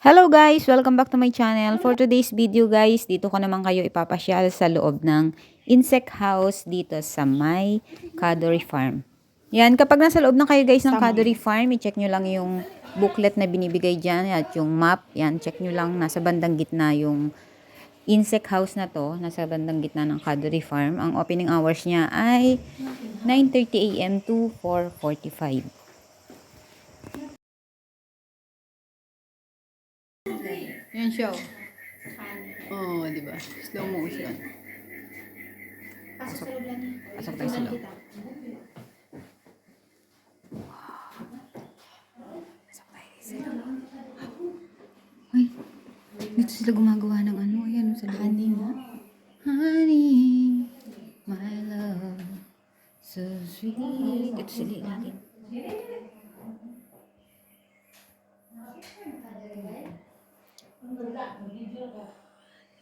Hello guys! Welcome back to my channel. For today's video guys, dito ko naman kayo ipapasyal sa loob ng insect house dito sa my Cadbury Farm. Yan, kapag nasa loob na kayo guys ng Cadbury Farm, i-check nyo lang yung booklet na binibigay dyan at yung map. Yan, check nyo lang, nasa bandang gitna yung insect house na to, nasa bandang gitna ng Cadbury Farm. Ang opening hours niya ay 9.30 a.m. to 4.45. Yan siya. Oo, oh, di ba? Slow motion. Pasok lang. Pasok tayo sa loob. Uy, dito sila gumagawa ng ano. Ayan, sa loob. Honey nga. Honey, my love, so sweet. Ito sila ilalim.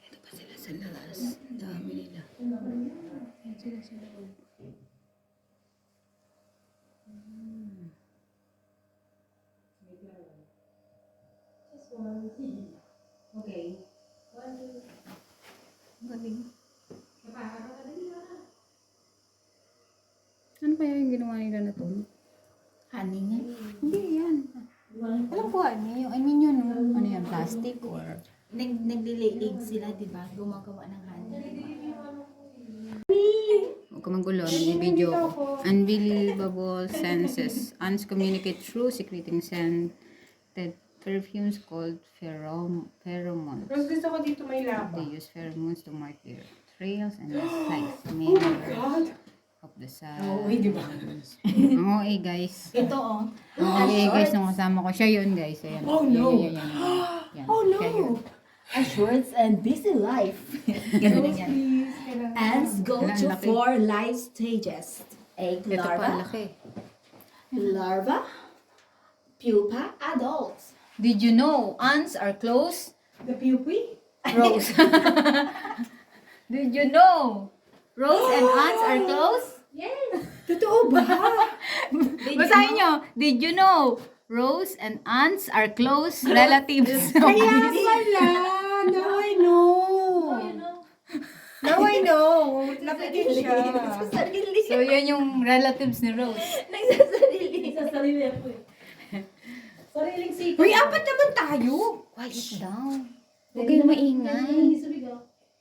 Ito pa sila sa labas. Dami nila. Ayan sila sa loob. Hmm. Okay. Ang galing. Ano kaya yung ginawa nila na to? Honey nga. Hindi yan. Alam ko ano yung, I mean yun, ano yan, plastic or... Nag nagli-lay egg sila, di ba? Gumagawa ng honey. Huwag ka magulo, nag-video ko. Unbelievable senses. Ants communicate through secreting scented perfumes called pherom pheromones. Mas gusto ko dito may laba. They use pheromones to mark their trails and slice members of the sand. Oo, di ba? Oo, eh guys. Ito oh. Oo, eh guys, nung kasama ko. Siya yun guys. Ayan. Oh, no. Yan, yan, yan, Oh siya yun. no! A short and busy life. Ganun yan. Ants go to four life stages. Egg larva, larva, pupa, adults. Did you know ants are close? The pupi? Rose. Did you know Rose and ants are close? Totoo ba? Basahin nyo. Did you know Rose and ants are close relatives? Kaya pala! Now I know! Now I know! Lapitin siya. Sarili. so, yun yung relatives ni Rose. Nagsasarili. Nagsasarili ako eh. Sariling siko. Uy, apat naman tayo! Quiet down. Huwag kayong maingay.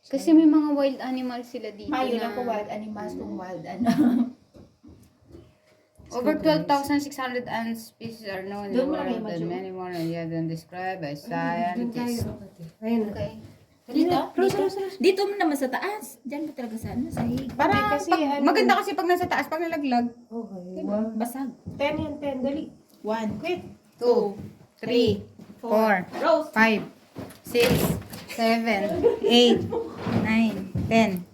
Kasi may mga wild animals sila dito Mayo na lang po wild animals kung wild ano. over 12,600 ant species are known in the Doon mo lang world and many more are yet than described by scientists. Ayun. Okay. Dito? Dito? Dito mo naman sa taas. Diyan mo talaga sa ano, sa hig. Para kasi pag- ano- maganda kasi pag nasa taas, pag nalaglag. Okay. Diba? Basag. Ten yan, ten. Dali. One. Quick. 2, 3, 4, Rose. 5, 6, 7, 8, 9, 10.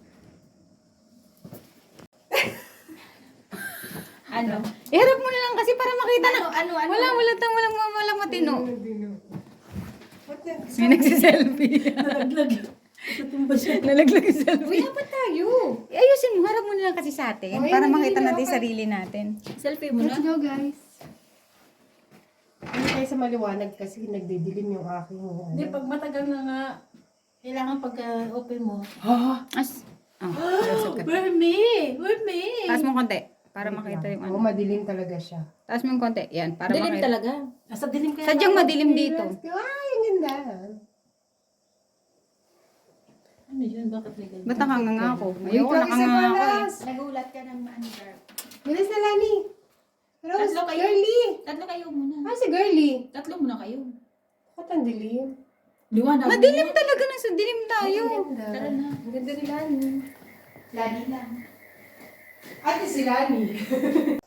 Ano? Iharap mo na lang kasi para makita na. Ano, ano, ano? Wala, wala tang walang walang matino. May nagsiselfie. Nalaglag. Natumba siya. Nalaglag yung selfie. Uy, apat tayo! Ayusin mo, harap mo na lang kasi sa atin Okay, para makita na natin ako. sarili natin. Selfie mo na. go, guys. Tayo sa maliwanag kasi nagdidilim yung aking ano. Hindi, pag matagal na nga, kailangan pagka-open mo. Ah! As, oh, ka. Where me? Where me? Taas mo konti para makita yung Oo, ano. madilim talaga siya. Taas mo yung konti. Yan, para Dilim makita. talaga. Nasa dilim kaya. Sadyang madilim dito. Ay, ang ganda. Ano yun? Bakit may ganyan? Ba't nakanganga ako? Wait Ayoko, lang, nakanganga ako eh. Nagulat ka ng ano. Bilis na, Lani. Rose, Tatlo kayo. girly. Tatlo kayo muna. Ah, si girly. Tatlo muna kayo. Bakit ang dilim? Liwanag. Madilim talaga na sa dilim tayo. Tara na. Ang ganda ni Lani. Lani lang. Ate si Lani.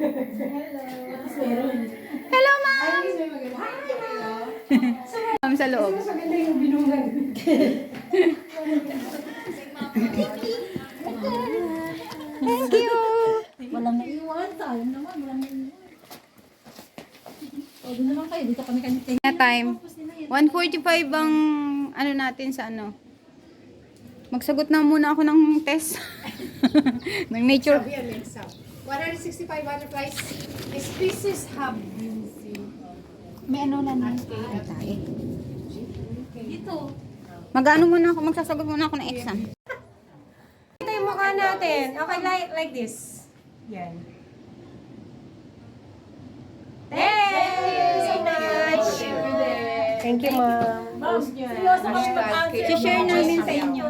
Hello, ma'am! Ma'am sa loob. Maganda yung binungan. Thank you! Walang naiwan. Tayo naman. Walang naiwan. O, doon naman kayo. Dito kami kanina. Na time. 145 ang ano natin sa ano. Magsagot na muna ako ng test. ng nature. Sabi up. 165 butterflies. Species have been seen. May ano lang. Tae. Dito. Mag-ano muna ako, magsasagot muna ako ng exam. Ito yung mukha natin. Okay, like, like this. Yan. Thank you so much. Thank you, ma'am. Seryoso kami mag-answer. Si-share namin sa inyo.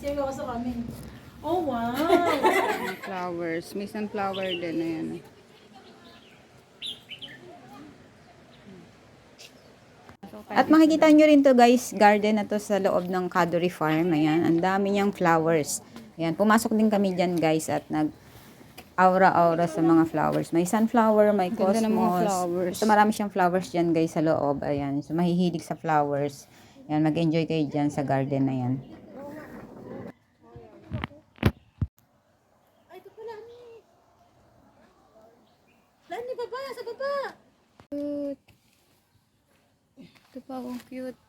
Seryoso kami. Oh, wow. Flowers. May sunflower din. Ayan. At makikita nyo rin to guys, garden na to sa loob ng Cadbury Farm. Ayan, ang dami niyang flowers. Ayan, pumasok din kami dyan guys at nag aura-aura sa mga flowers. May sunflower, may cosmos. Ganda ng mga flowers. So marami siyang flowers dyan guys sa loob. Ayan, so mahihilig sa flowers. Ayan, mag-enjoy kayo dyan sa garden na yan. Ay, ito pala. Ani. Lani, baba.